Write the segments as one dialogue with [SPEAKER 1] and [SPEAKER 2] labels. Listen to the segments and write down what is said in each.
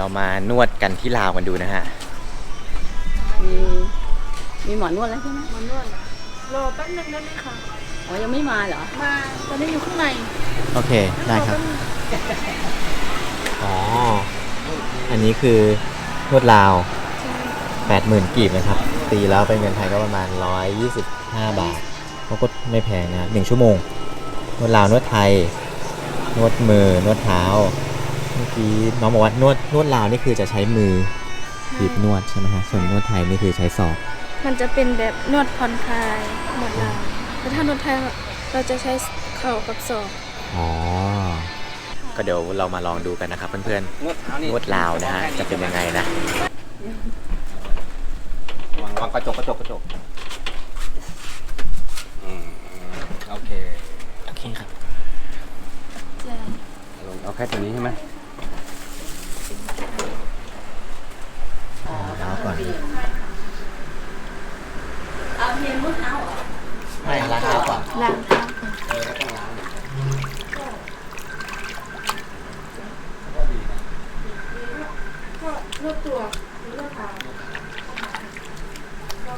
[SPEAKER 1] เรามานวดกันที่ลาวกันดูนะฮะ
[SPEAKER 2] มีมีหมอนวดแล้วใช่ไหม
[SPEAKER 3] มานวดเหรอรอแป๊บนึงได้ไหมคะ
[SPEAKER 2] อ๋อยังไม่มาเหรอ
[SPEAKER 3] มาตอนนี้อยู่ข้างใน
[SPEAKER 1] โอเค ได้ครับ
[SPEAKER 3] อแป๊นึง
[SPEAKER 1] อ๋อ อันนี้คือนวดลาว 80,000กีบนะครับ ตีแล้วเป็นเงินไทยก็ประมาณ 125 บาทเขาก็ไม่แพงนะหนึ่งชั่วโมง นวดลาวนวดไทย นวดมือนวดเท้าเมื่อ กี้น้องบอกว่านวดนวดลาวนี่คือจะใช้มือบีบนวดใช่ไหมฮะส่วนนวดไทยนี่คือใช้ศอก
[SPEAKER 3] มันจะเป็นแบบนวดผ่อนคลายหมดเราแต่ถ้านวดไทยเราจะใช้เข่ากับศอก
[SPEAKER 1] อ๋อก็เดี๋ยวเรามาลองดูกันนะครับเพื่อน
[SPEAKER 4] นวดเท้านี่
[SPEAKER 1] ๆนวดลาวนะฮะจะเป็นยังไงนะ
[SPEAKER 4] วางวางกระจกกระจกกระจกอืมโอเค
[SPEAKER 1] โอเคครับ
[SPEAKER 4] ลงเอาแค่ตัวนี้ใช่ไหม
[SPEAKER 1] เท้าก่อน
[SPEAKER 2] เอาเพียงนวดเท้าเหรอ
[SPEAKER 1] ไม่ล้างเท้าก่อน
[SPEAKER 3] ล้างเท้า
[SPEAKER 4] เออแล้วต้องล้าง
[SPEAKER 3] ก็นวดตัวหรือนวดเท้าก็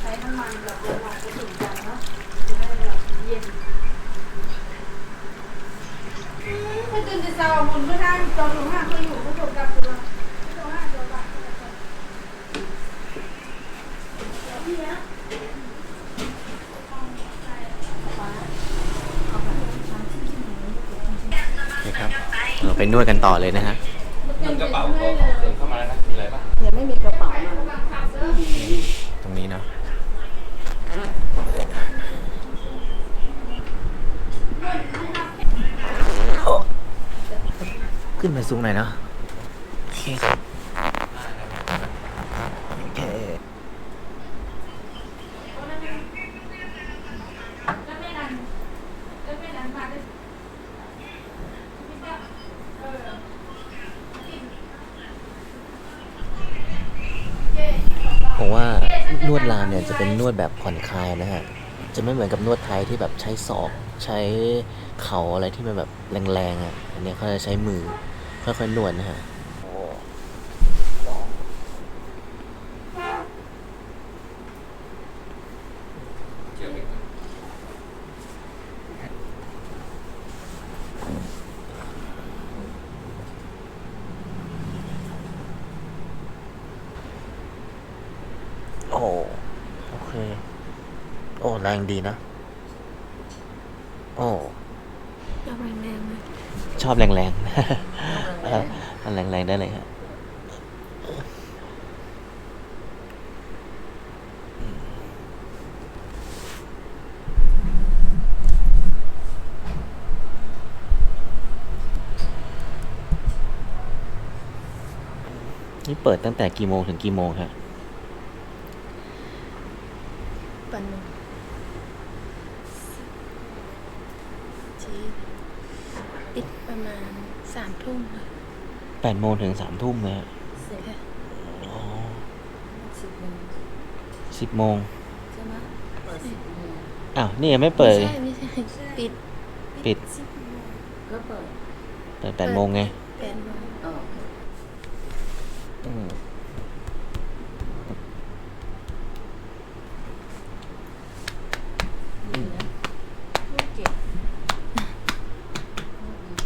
[SPEAKER 3] ใช้น้ำมันแบบละลายผสมกันเนาะจะได้แบบเย็นไม่ตื่นแต่เช้าหมุนก็ได้ตอนหนูห้าเคยอยู่ก็จบกับตัวตัวห้าตัวบาท
[SPEAKER 1] นี่ครับ เราไป นวดกันต่อเลยนะฮะ
[SPEAKER 4] เงินกระเป๋าก็เดิมเข้ามาแล้วนะมีอะไรบ้าง
[SPEAKER 2] ยังไม่มีกระเป๋ามา
[SPEAKER 1] ตรงนี้เนาะขึ้นไปสูงหน่อยเนาะโอเคครับโอเคผมว่านวดลาวเนี่ย จะเป็นนวดแบบผ่อนคลายนะฮะ จะไม่เหมือนกับนวดไทยที่แบบใช้ศอกใช้เข่าอะไรที่มันแบบแรงๆอะ อันนี้เขาจะใช้มือค่อยๆนวดนะฮะโอ้ โอเคโอ้ แรงดีนะ โอ้
[SPEAKER 3] เอาแรงๆเลย
[SPEAKER 1] ชอบแรงๆเออมันแรงๆได้เลยครับนี่เปิดตั้งแต่กี่โมงถึงกี่โมงครับ
[SPEAKER 3] ปั นหนึ่งจีปิดประมาณสามทุ่มค่ะ
[SPEAKER 1] แปดโมงถึงสามทุ่มเลยฮะ
[SPEAKER 3] ค่ะ
[SPEAKER 1] อ๋อ
[SPEAKER 2] สิบโมง
[SPEAKER 1] สิบโมง
[SPEAKER 2] ใช่ไหมเปิดสิบโมง
[SPEAKER 1] อ้าวนี่ยังไม่เปิด
[SPEAKER 3] ไม่ใช่ไม่ใช่ปิด
[SPEAKER 1] ปิด
[SPEAKER 2] ก็เปิด
[SPEAKER 1] เปิดแปดโมงไง
[SPEAKER 3] แปดโมง
[SPEAKER 2] อ๋อ
[SPEAKER 1] อืม
[SPEAKER 2] ดีนะลูกเก็บดี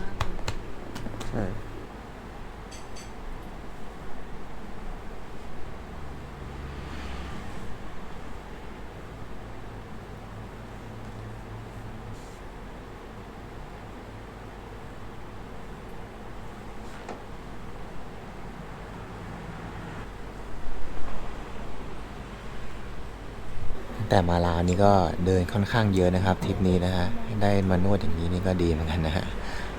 [SPEAKER 2] มากเลย
[SPEAKER 1] ใช่ แต่มาลาวนี่ก็เดินค่อนข้างเยอะนะครับทริปนี้นะฮะได้มานวดอย่างนี้นี่ก็ดีเหมือนกันนะฮะ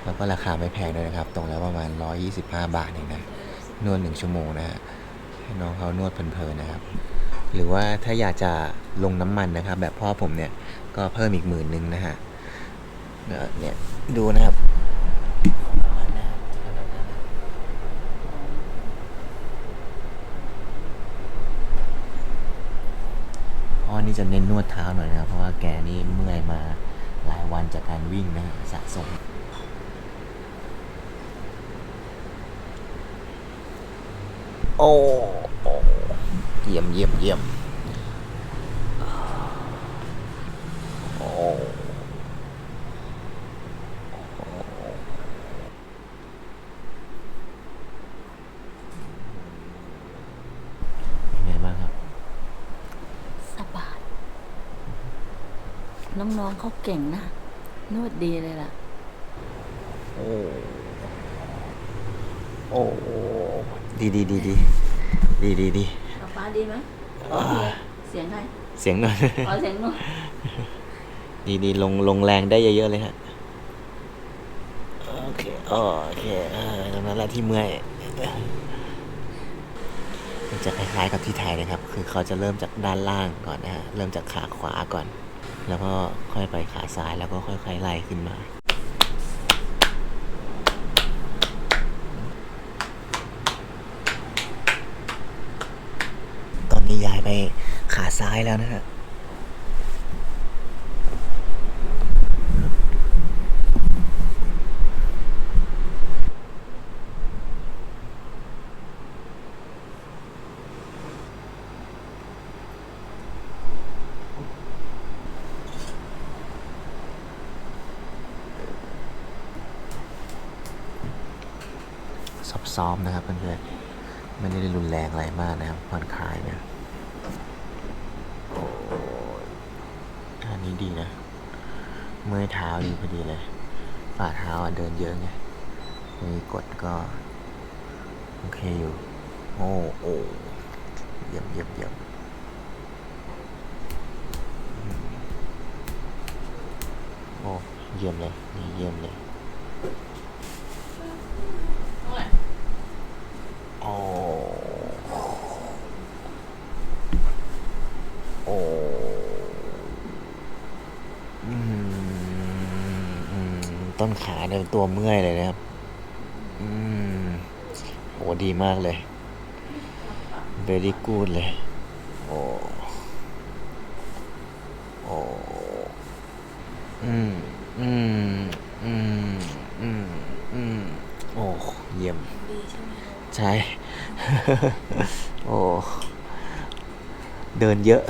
[SPEAKER 1] แล้วก็ราคาไม่แพงด้วยนะครับ ตรงแล้วประมาณ 125 บาทเองนะนวดหนึ่งชั่วโมงนะฮะให้น้องเขานวดเพลินๆนะครับ หรือว่าถ้าอยากจะลงน้ำมันนะครับ แบบพ่อผมเนี่ยก็เพิ่มอีกหมื่นหนึ่งนะฮะเนี่ยดูนะครับ พ่อนี่ จะเน้นนวดเท้าหน่อยนะครับ เพราะว่าแกนี่เมื่อยมาหลายวันจากการวิ่งนะสะสมโอ้โอ้เยี่ยมเยี่ยมเยี่ยมโอ้เป็นไงบ้างครับ
[SPEAKER 2] สบาย น้ องๆเขาเก่งนะ นวดดีเลยล่ะ
[SPEAKER 1] โอ้ โอ้ ดีดีดีดีดีดีดี
[SPEAKER 2] ฟ้าดีไหมเสียงใคร
[SPEAKER 1] เสียงหน่อย
[SPEAKER 2] ขอเสียงหน่อย
[SPEAKER 1] ดีดีลงลงแรงได้เยอะๆเลยฮะ โอเค โอเคเออตรงนั้นแหละที่เมื่อยมันจะคล้ายๆกับที่ไทยนะครับ คือเขาจะเริ่มจากด้านล่างก่อนนะฮะ เริ่มจากขาขวาก่อน แล้วก็ค่อยไปขาซ้ายแล้วก็ค่อยๆไล่ขึ้นมาตอนนี้ย้ายไปขาซ้ายแล้วนะฮะ ซ้อมนะครับเพื่อนๆไม่ได้รุนแรงอะไรมากนะครับผ่อนคลายนะอ้ยอันนี้ดีนะ เมื่อเท้าดีพอดีเลย ฝ่าเท้าอะเดินเยอะไงมีกดก็ โอเคอยู่ โอ้โอ้เยี่ยมเยี่ยมเยี่ยมโอ้เยี่ยมเลยนี่เยี่ยมเลย โอ้อืมอืมต้นขาเนี่ยตัวเมื่อยเลยนะครับ อืมโอ้ดีมากเลย very good เลย โอ้โอ้อืม อืม อืม อืม อืม โอ้ เยี่ยม ใช่โอ้ เดินเยอะ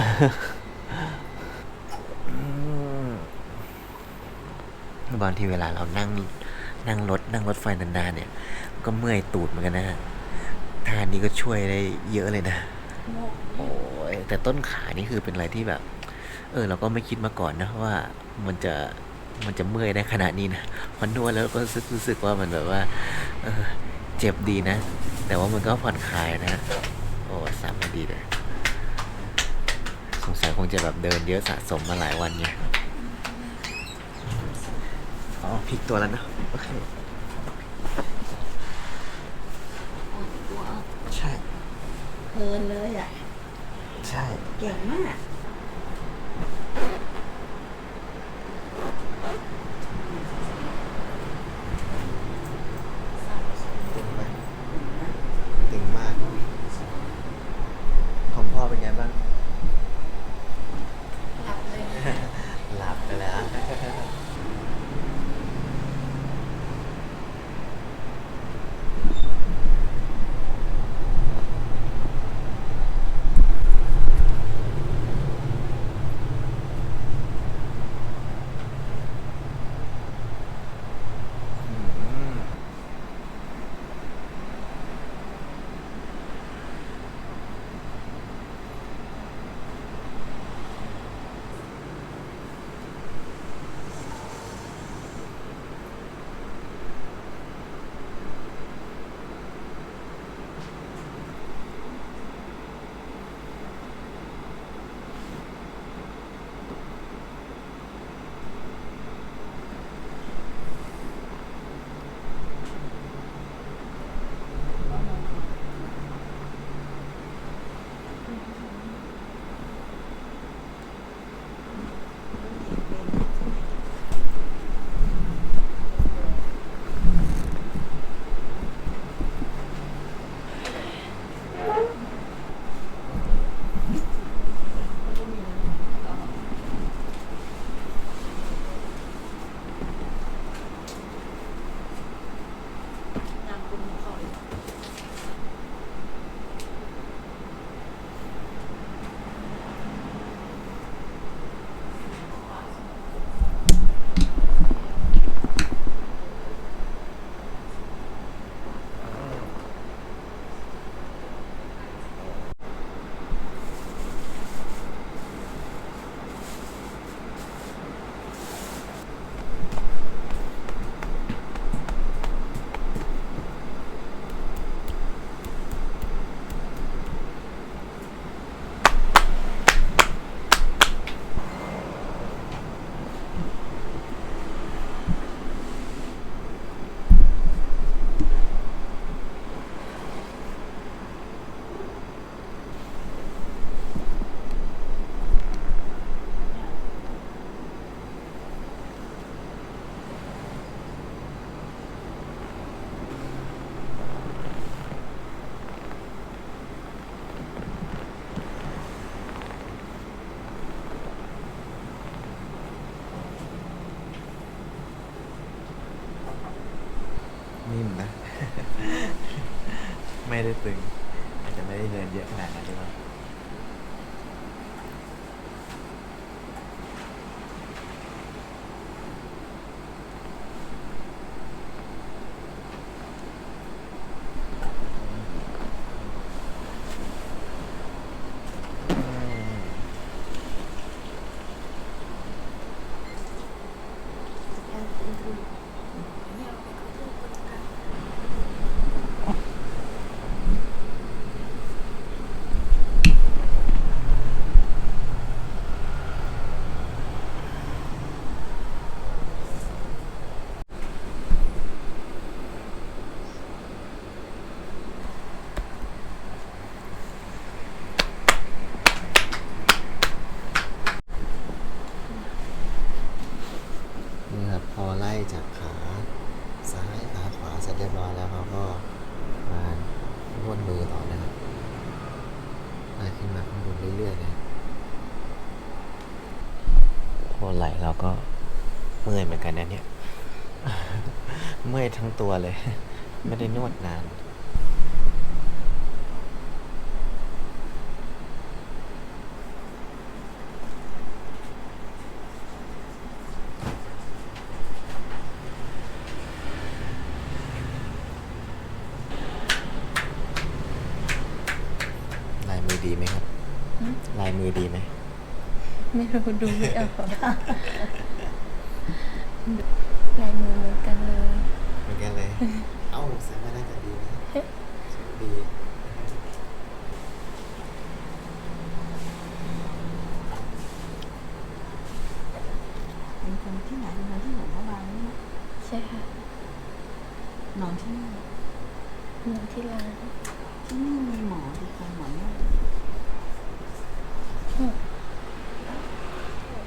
[SPEAKER 1] บางทีเวลาเรานั่งนั่งรถนั่งรถไฟนานๆเนี่ย ก็เมื่อยตูดเหมือนกันนะฮะท่านี้ก็ช่วยได้เยอะเลยนะ โอ้ยแต่ต้นขานี่คือเป็นอะไรที่แบบ เออ เราก็ไม่คิดมาก่อนนะว่ามันจะมันจะเมื่อยได้ขนาดนี้นะพอนวดแล้วก็รู้สึกรู้สึกว่ามันแบบว่าเออเจ็บดีนะ แต่ว่ามันก็ผ่อนคลายนะ โอ้สามารถดีเลย สงสัยคงจะแบบเดินเยอะสะสมมาหลายวันไงอ๋อพลิกตัวแล้วนะ โอเค ใช่
[SPEAKER 2] เพลินเลยอะ
[SPEAKER 1] ใช่
[SPEAKER 2] เก่งมาก
[SPEAKER 1] ไม่ได้ตึง อาจจะไม่ได้เดินเยอะขนาดนั้นหรือเปล่านี่ครับ พอไล่จากขาซ้ายขาขวาเสร็จเรียบร้อยแล้วเขาก็มานวดมือต่อนะครับไล่ขึ้นมาข้างบนเรื่อยๆนะพอไหล เราก็เมื่อยเหมือนกันนะเนี่ย เมื่อยทั้งตัวเลย ไม่ได้นวดนานลายมือดีไหมครับ ลายมือดีไหม
[SPEAKER 3] ไม่รู้ดูไม่ออกลายมือเหมือนกันเลย
[SPEAKER 1] เหมือนกันเลย เอ้าแสดงว่าน่าจะดีนะดี
[SPEAKER 2] เป็นคนที่ไหนเป็นคนที่หลวงพ่อบางนี่
[SPEAKER 3] ใช่ค่ะ
[SPEAKER 2] นอนที่นี่
[SPEAKER 3] นอนที่ร้าน
[SPEAKER 2] ที่นี่มีหมอดีกว่าหมอนวด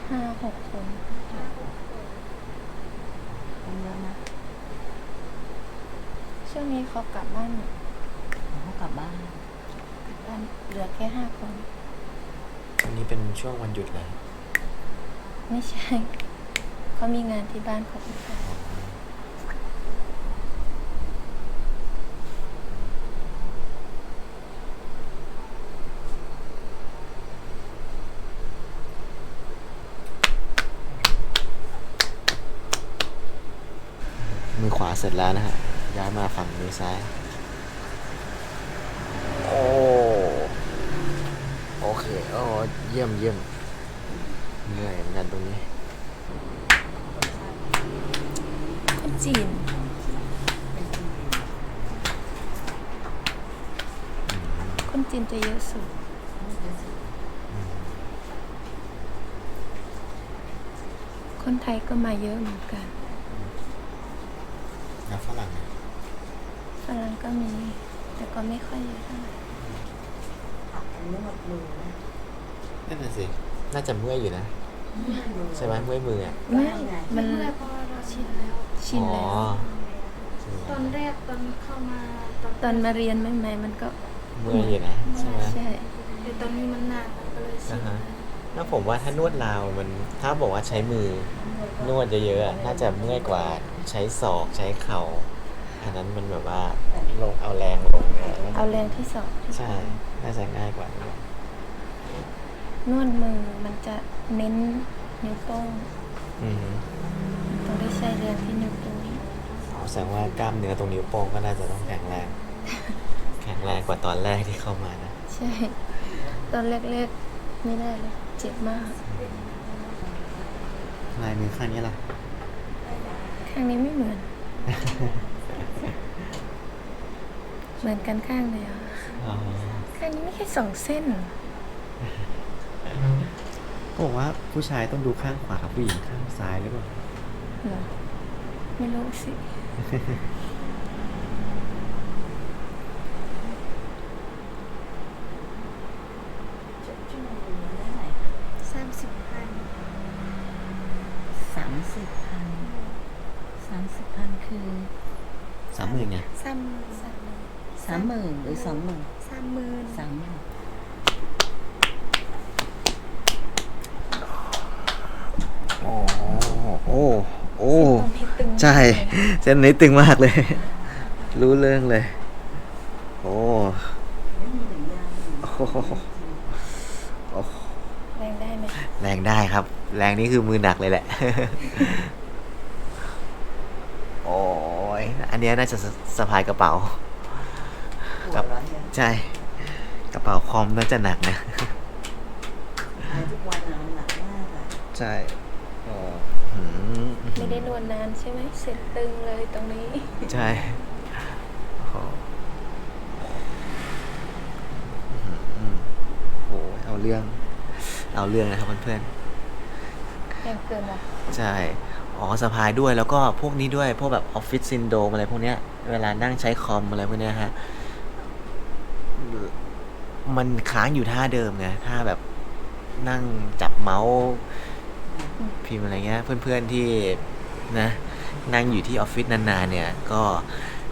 [SPEAKER 3] ห้าหกคน
[SPEAKER 2] คนเยอะนะ
[SPEAKER 3] ช่วงนี้เขากลับบ้าน
[SPEAKER 2] เขากลับบ้าน
[SPEAKER 3] กลับบ้านเหลือแค่ห้าคน
[SPEAKER 1] วันนี้เป็นช่วงวันหยุดเลย
[SPEAKER 3] ไม่ใช่เขามีงานที่บ้านเขาอีกค่ะ
[SPEAKER 1] มือขวาเสร็จแล้วนะฮะ ย้ายมาฝั่งมือซ้าย โอ้ โอเค โอ้เยี่ยมเยี่ยมเหนื่อยเหมือนกันตรงนี้
[SPEAKER 3] คนจีน คนจีนจะเยอะสุด คนไทยก็มาเยอะเหมือนกัน
[SPEAKER 1] แล้วฝรั่งเนี่ ย
[SPEAKER 3] ฝรั่งก็มี แต่ก็ไม่ค่อยเยอะเท่าไหร่
[SPEAKER 2] นวดมือนะ
[SPEAKER 1] นั่นน่ะสิ น่าจะเมื่อยอยู่นะ ใช่ไหมเมื่อยมืออะ
[SPEAKER 3] ไม่มัน
[SPEAKER 5] เมื่อพอเราชินแล้ว
[SPEAKER 3] ชินแล้ว
[SPEAKER 1] อ๋อ
[SPEAKER 5] ตอนแรกตอนเข้ามาตอน
[SPEAKER 3] ตอนมาเรียนใหม่ๆมันก็
[SPEAKER 1] เมื่อยอยู่นะใช่ไหม
[SPEAKER 3] ใช่
[SPEAKER 5] แต่ตอนนี้มันนานแล้วก็เลยชิ
[SPEAKER 1] อ่านฮะแล้วผมว่าถ้านวดราวมันถ้าบอกว่าใช้มือนวดเยอะๆอะน่าจะเมื่อยกว่าใช้ศอกใช้เข่า อันนั้นมันแบบว่าลงเอาแรงลงเนี่ย
[SPEAKER 3] เอาแรงที่สองที่
[SPEAKER 1] ใช่ น่าจะง่ายกว่า
[SPEAKER 3] นวดมือมันจะเน้นนิ้วโป้ง
[SPEAKER 1] อืม
[SPEAKER 3] ต้องได้ใช้แรงที่นิ้วโป้ง
[SPEAKER 1] แสดงว่ากล้ามเนื้อตรงนิ้วโป้งก็น่าจะต้องแข็งแรง แข็งแรงกว่าตอนแรกที่เข้ามานะ
[SPEAKER 3] ใช่ ตอนแรกๆไม่ได้เลยเจ็บมาก
[SPEAKER 1] ลายมือข้างนี้ล่ะ
[SPEAKER 3] ข้างนี้ไม่เหมือน เหมือนกันข้างเดียว
[SPEAKER 1] อ๋อ
[SPEAKER 3] ข้างนี้ไม่แค่สองเส้น
[SPEAKER 1] เขาบอกว่าผู้ชายต้องดูข้างขวาผู้หญิงข้างซ้ายหรือเปล่า
[SPEAKER 3] เหรอ ไม่รู้สิ
[SPEAKER 2] ชั่วโมงนึงได้ไหน
[SPEAKER 5] สามสิบพัน
[SPEAKER 2] สามสิบพันสามสิบพันคือ
[SPEAKER 1] สามหมื่นไง
[SPEAKER 5] สาม สาม
[SPEAKER 2] สามหมื่นหรือสองหมื่น
[SPEAKER 5] สามหมื่น
[SPEAKER 2] สามหมื่น
[SPEAKER 1] โอ้โอ้โอ้
[SPEAKER 3] ตรงที่ตึง
[SPEAKER 1] ใช่ เส้นนี้ตึงมากเลย รู้เรื่องเลย โอ้โอ้โหโอ้โห
[SPEAKER 3] แรงได้ไหม
[SPEAKER 1] แรงได้ครับ แรงนี่คือมือหนักเลยแหละ โอ้ยอันเนี้ยน่าจะสสะพายกระเป๋า กับใช่กระเป๋าคอมน่าจะหนักนะ
[SPEAKER 2] หายทุกวันอะมันหนักมากอะ
[SPEAKER 1] ใช่อ๋อหืม
[SPEAKER 3] ไม่ได้นวดนานใช่ไหมเสร็จตึงเลยตรงนี้
[SPEAKER 1] ใช่โอ้อืมโอ้ยเอาเรื่อง เอาเรื่องนะครับเพื่อนๆ
[SPEAKER 3] แรงเกินว่ะ
[SPEAKER 1] ใช่ อ๋อสะพายด้วยแล้วก็พวกนี้ด้วย พวกแบบออฟฟิศซินโดมอะไรพวกเนี้ย เวลานั่งใช้คอมอะไรพวกเนี้ยฮะ มันค้างอยู่ท่าเดิมไงท่าแบบนั่งจับเมาส์พิมพ์อะไรเงี้ย เพื่อนๆที่นะ นั่งอยู่ที่ออฟฟิศนานๆเนี่ย ก็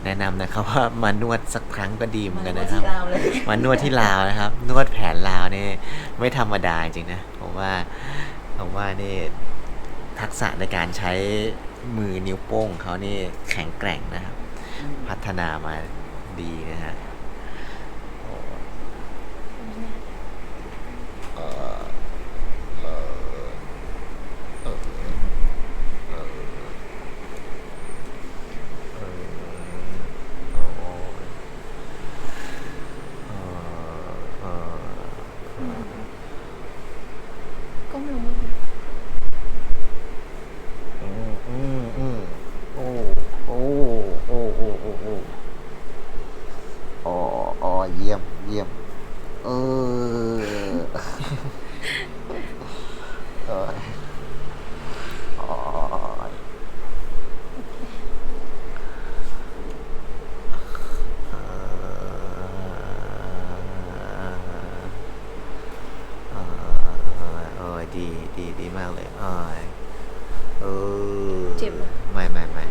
[SPEAKER 1] แนะนำนะครับว่ามานวดสักครั้งก็ดีเหมือนกันนะครับ
[SPEAKER 2] ที่เราเลย
[SPEAKER 1] มานวดที่ลาวนะครับ นวดแผนลาวนี่ไม่ธรรมดาจริงๆนะผมว่าผมว่านี่ทักษะในการใช้มือนิ้วโป้งของเขานี่แข็งแกร่งนะครับ พัฒนามาดีนะฮะโอ้เอ่อเอ่อเอ่อเอ่อเอ่อโอ้ย เอ่อเอ่อ
[SPEAKER 3] ก้มลง
[SPEAKER 1] อืมอืมอืมโอ้โอ้โอ้โอ้โอ้โอ้อ๋ออ๋อเยี่ยมเยี่ยมเออเอออ๋อเอ่อ เออเออดีดีดีมากเลยเออเออ
[SPEAKER 3] เจ็บไหม
[SPEAKER 1] ไม่ไม่ไม่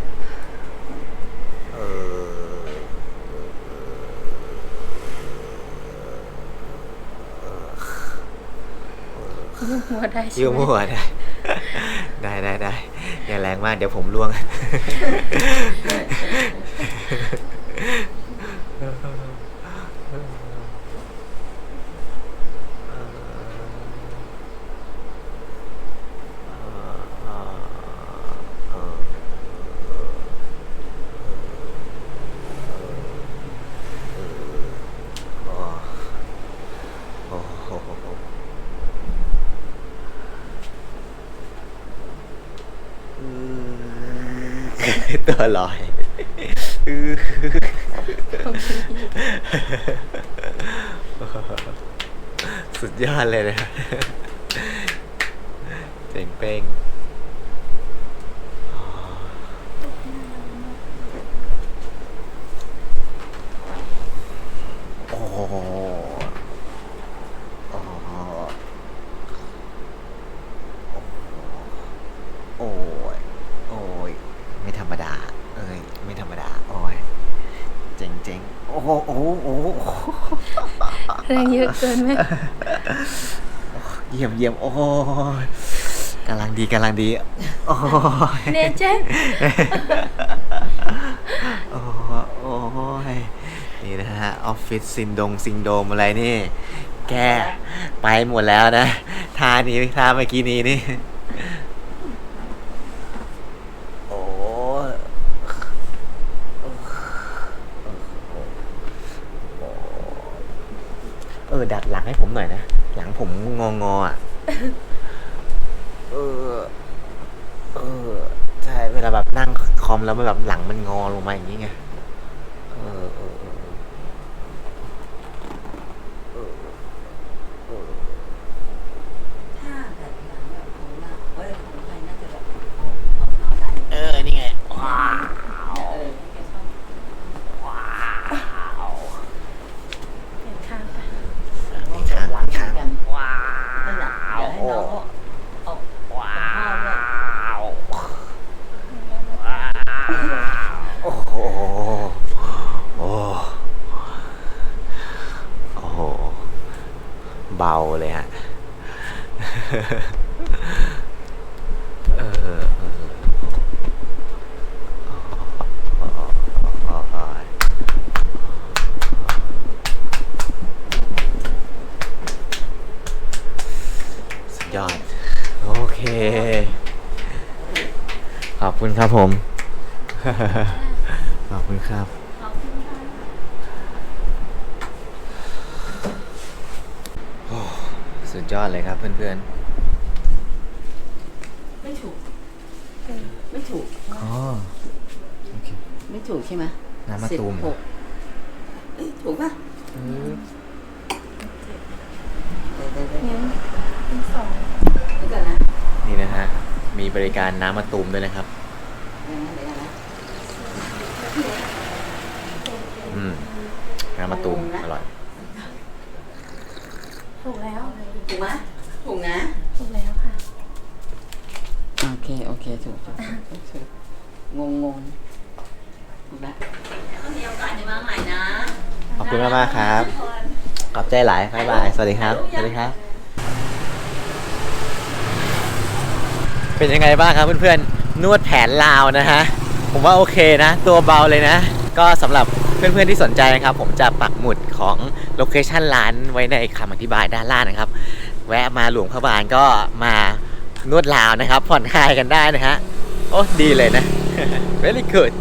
[SPEAKER 1] เออ
[SPEAKER 3] ยุ่งหัวได้ใช่
[SPEAKER 1] ยิ้ว
[SPEAKER 3] ไหม
[SPEAKER 1] มั่วได้ ได้ได้ได้อย่าแรงมากเดี๋ยวผมล่วง โอ้โหอืม ตัวลอยอือสุดยอดเลยนะเจ๋งเป้งโอ้โหโอ้โหโอ้ย โอ้ย ไม่ธรรมดา เอ้ย ไม่ธรรมดา โอ้ย เจ๋งเจ๋งโอ้โหโอ้โหโอ้โห
[SPEAKER 3] แรง เยอะเกินไหม
[SPEAKER 1] เยี่ยมเยี่ยมโอ้ยกำลังดีกำลังดี โอ้ย
[SPEAKER 3] เนเจ
[SPEAKER 1] โอ้โอ้ยนี่นะฮะ ออฟฟิศซินดงซิงโดมอะไรนี่ แกไปหมดแล้วนะท่านี้ท่าเมื่อกี้นี้นี่ โอ้ยเออ ดัดหลังให้ผมหน่อยนะ หลังผมงองอๆอะ เออ เออ ใช่ เวลาแบบนั่งคอม แล้วมันแบบหลังมันงอลงมาอย่างนี้ไง
[SPEAKER 2] ยอด
[SPEAKER 1] โอ
[SPEAKER 2] เค
[SPEAKER 3] ข
[SPEAKER 1] อ
[SPEAKER 2] บ
[SPEAKER 1] คุณครับผม ขอบคุณครับ สุดยอดเลยครับเพื่อนๆ
[SPEAKER 2] ไม่ถูก ไม่ถูก
[SPEAKER 1] อ๋อ
[SPEAKER 2] ไม่ถูกใช่ไหม
[SPEAKER 1] น้ำมะตูม
[SPEAKER 2] สิบหกถูกปะ
[SPEAKER 1] บริการน้ำมะตูมด้วยนะครับ
[SPEAKER 2] เดี๋ยวนะเดี๋ยวนะ
[SPEAKER 1] อืม น้ำมะตูมอร่อย
[SPEAKER 5] ถูกแล้ว
[SPEAKER 2] ถูกไหมถูกนะ
[SPEAKER 5] ถูกแล้วค่ะ
[SPEAKER 2] โอเค โอเค ถูกถูกถูกถูกงงงงถูกละต้องมีโอกาสจะมาใหม่นะ
[SPEAKER 1] ขอบคุณมากมากๆครับ ขอบใจหลาย บ๊ายบาย สวัสดีครับ สวัสดีครับ เป็นยังไงบ้างครับเพื่อนๆ นวดแผนลาวนะฮะ ผมว่าโอเคนะ ตัวเบาเลยนะ ก็สำหรับเพื่อนๆที่สนใจนะครับ ผมจะปักหมุดของโลเคชันร้านไว้ในคำอธิบายด้านล่างนะครับ แวะมาหลวงพระบางก็มานวดลาวนะครับ ผ่อนคลายกันได้นะฮะ โอ้ดีเลยนะ very good